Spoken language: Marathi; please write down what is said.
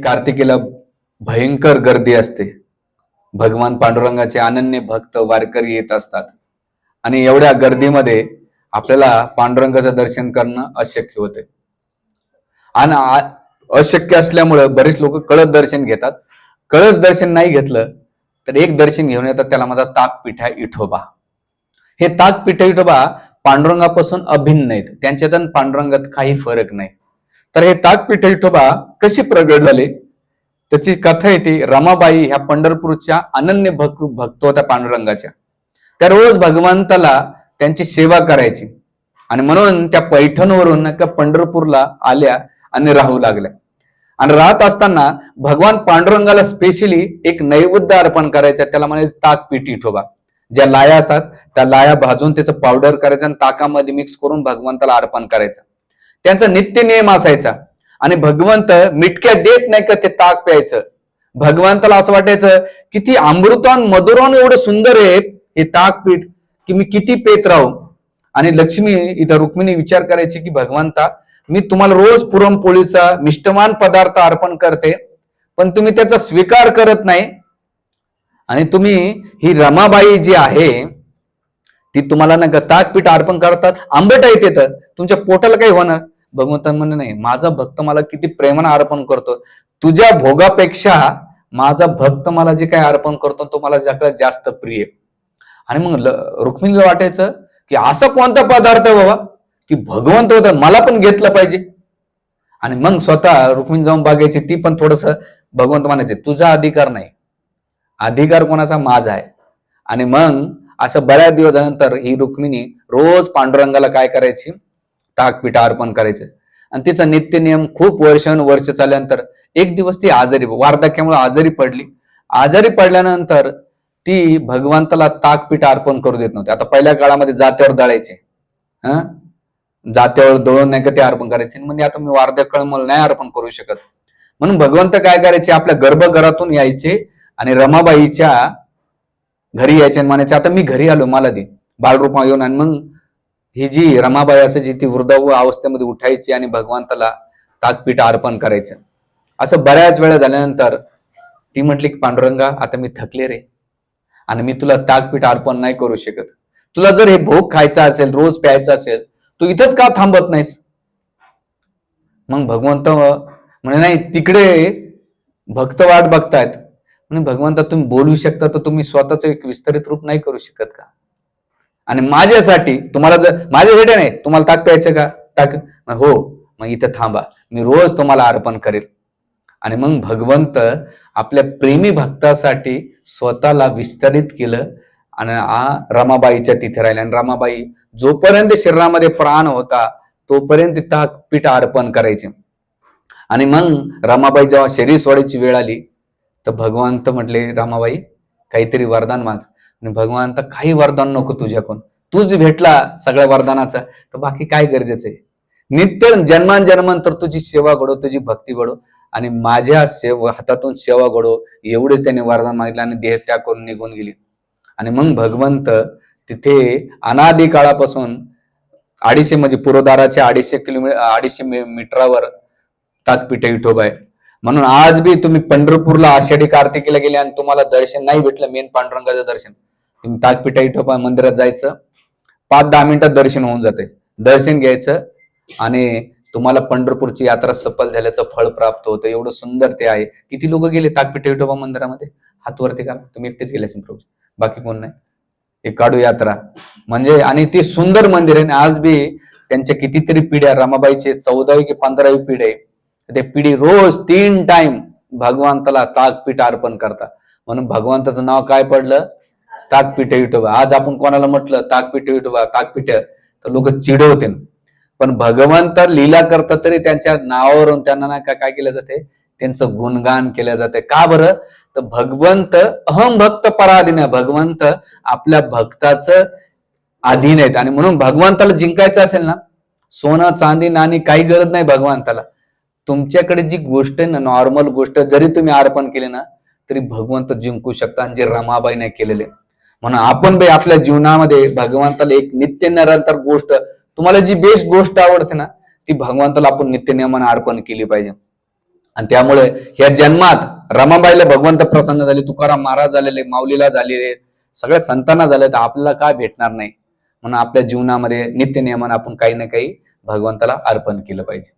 कार्तिकीला भयंकर गर्दी असते. भगवान पांडुरंगाचे अनन्य भक्त वारकरी येत असतात. आणि एवढ्या गर्दीमध्ये आपल्याला पांडुरंगाचं दर्शन करणं अशक्य होते. आणि अशक्य असल्यामुळं बरेच लोक कळस दर्शन घेतात. कळस दर्शन नाही घेतलं तर एक दर्शन घेऊन येतात त्याला माझा ताकपिठा इठोबा. हे ताकपिठा इठोबा पांडुरंगापासून अभिन्न आहेत. त्यांच्यात पांडुरंगात काही फरक नाही. तर हे ताटपीठ विठोबा कशी प्रगट झाले? त्याची कथा येते रमाबाई ह्या पंढरपूरच्या अनन्य भक्त भक्त होत्या पांडुरंगाच्या. त्या रोज भगवंताला त्यांची सेवा करायची. आणि म्हणून त्या पैठणवरून त्या पंढरपूरला आल्या आणि राहू लागल्या. आणि राहत असताना भगवान पांडुरंगाला स्पेशली एक नैवेद्य अर्पण करायचं त्याला म्हणायचं पिठी ठोबा ज्या लाया असतात त्या लाया भाजून त्याचं पावडर करायचं आणि ताकामध्ये मिक्स करून भगवंताला अर्पण करायचं. त्यांचा नित्य नियम असायचा. आणि भगवंत मिटक्या देत नाही का ते ताक प्यायचं? भगवंताला असं वाटायचं की ती अमृतान मधुरान एवढं सुंदर आहे हे ताकपीठ की मी किती पेत राहू? आणि लक्ष्मी इथं रुक्मिणी विचार करायची की भगवंता मी तुम्हाला रोज पुरणपोळीचा मिष्टमान पदार्थ अर्पण करते पण तुम्ही त्याचा स्वीकार करत नाही. आणि तुम्ही ही रमाबाई जी आहे ती तुम्हाला ना का ताकपीठ अर्पण करतात. आंबट येते तर तुमच्या पोटाला काही होणार. भगवंत म्हणे नाही माझा भक्त मला किती प्रेमानं अर्पण करतो. तुझ्या भोगापेक्षा माझा भक्त मला जे काही अर्पण करतो तो मला सगळ्यात जास्त प्रिय. आणि मग रुक्मिणीला वाटायचं की असा कोणता पदार्थ आहे बाबा की भगवंत होता मला पण घेतलं पाहिजे. आणि मग स्वतः रुक्मिणी जाऊन बघायची ती पण थोडस भगवंत म्हणायचे तुझा अधिकार नाही. अधिकार कोणाचा? माझा आहे. आणि मग असं बऱ्याच दिवसानंतर ही रुक्मिणी रोज पांडुरंगाला काय करायची? ताकपीठ अर्पण करायचं. आणि तिचा नित्य नियम खूप वर्ष चालल्यानंतर एक दिवस ती आजारी वार्धक्यामुळे आजारी पडली. आजारी पडल्यानंतर ती भगवंताला ताकपीठ अर्पण करू देत नव्हती. आता पहिल्या काळामध्ये जात्यावर दळायचे. हा? जात्यावर दळून नाही का ते अर्पण करायचे. म्हणजे आता मी वार्धक्य मला नाही अर्पण करू शकत. म्हणून भगवंत काय करायचे? आपल्या गर्भघरातून यायचे आणि रमाबाईच्या घरी यायचे आणि म्हणायचे आता मी घरी आलो मला दे. बाळरूपा येऊन आणि. मग ही जी रमाबाई असायची ती वृद्धाव अवस्थेमध्ये उठायची आणि भगवंताला ताकपीठ अर्पण करायचं. असं बऱ्याच वेळा झाल्यानंतर ती म्हटली की पांडुरंगा आता मी थकले रे आणि मी तुला ताकपीठ अर्पण नाही करू शकत. तुला जर हे भोग खायचा असेल रोज प्यायचा असेल तू इथंच का थांबत नाहीस? मग भगवंत म्हणे नाही तिकडे भक्त वाट बघतायत. म्हणजे भगवंता तुम्ही बोलू शकता तर तुम्ही स्वतःच एक विस्तारित रूप नाही करू शकत का? आणि माझ्यासाठी तुम्हाला जर माझ्यासाठी नाही तुम्हाला ताक प्यायचं का? ताक हो मग इथं थांबा. मी रोज तुम्हाला अर्पण करेल. आणि मग भगवंत आपल्या प्रेमी भक्तासाठी स्वतःला विस्तारित केलं आणि आ रमाबाईच्या तिथे राहिल्या आणि रमाबाई जोपर्यंत शरीरामध्ये प्राण होता तोपर्यंत ताक पीठ अर्पण करायचे. आणि मग रमाबाई जेव्हा शरीर सोडायची वेळ आली तर भगवंत म्हटले रमाबाई काहीतरी वरदान माग. आणि भगवंत काही वरदान नको तुझ्याकडून. तूच भेटला सगळ्या वरदानाचा तर बाकी काय गरजेचं आहे? नित्य जन्मान जन्मांतर तुझी सेवा घडो तुझी भक्ती घडो आणि माझ्या सेव हातातून सेवा घडो. एवढेच त्याने वरदान मागितलं आणि देह त्याग करून निघून गेली. आणि मग भगवंत तिथे अनादी काळापासून अडीचशे म्हणजे पुरोदाराच्या अडीचशे किलोमीटर अडीचशे मी- मीटरावर ताकपिठे विठोबा आहे. म्हणून आज बी तुम्ही पंढरपूरला आषाढी कार्तिकीला गेले आणि तुम्हाला दर्शन नाही भेटलं मेन पांडुरंगाचं दर्शन. तुम्ही ताकपिठा विठोबा मंदिरात जायचं. पाच दहा मिनिटात दर्शन होऊन जाते. दर्शन घ्यायचं आणि तुम्हाला पंढरपूरची यात्रा सफल झाल्याचं फळ प्राप्त होतं. एवढं सुंदर ते आहे. किती लोक गेले ताकपिठा विठोबा मंदिरामध्ये? हात वरती का? तुम्ही एकटेच गेले असेल प्रभू. बाकी कोण नाही. हे काढू यात्रा. म्हणजे आणि ते सुंदर मंदिर आहे आणि आज बी त्यांच्या कितीतरी पिढ्या रमाबाईचे चौदावी की पंधरावी पिढी आहे ते पिढी रोज तीन टाइम भगवंताला ताकपीठ अर्पण करतात. म्हणून भगवंताचं नाव काय पडलं? ताकपीठ विठोबा. आज आपण कोणाला म्हटलं ताकपीठ विठोबा ताकपीठ तर लोक चिडवतील. पण भगवंत लीला करतात तरी त्यांच्या नावावरून त्यांना नाही का काय केलं जाते? त्यांचं गुणगान केलं जाते. का बरं? तर भगवंत अहम भक्त पराधीन आहे. भगवंत आपल्या भक्ताचं अधीन आहेत. आणि म्हणून भगवंताला जिंकायचं असेल ना सोनं चांदी नाणी काही गरज नाही भगवंताला. तुमच्याकडे जी गोष्ट आहे ना नॉर्मल गोष्ट जरी तुम्ही अर्पण केली ना तरी भगवंत जिंकू शकता आणि जे रमाबाईने केलेले. म्हणून आपण बाई आपल्या जीवनामध्ये भगवंताला एक नित्य निरंतर गोष्ट तुम्हाला जी बेस्ट गोष्ट आवडते ना ती भगवंताला आपण नित्य नियमाने अर्पण केली पाहिजे. आणि त्यामुळे या जन्मात रमाबाईला भगवंत प्रसन्न झाले तुकाराम महाराज झालेले माऊलीला झालेले सगळ्या संतांना झाले तर आपल्याला काय भेटणार नाही? म्हणून आपल्या जीवनामध्ये नित्य नियमानं आपण काही ना काही भगवंताला अर्पण केलं पाहिजे.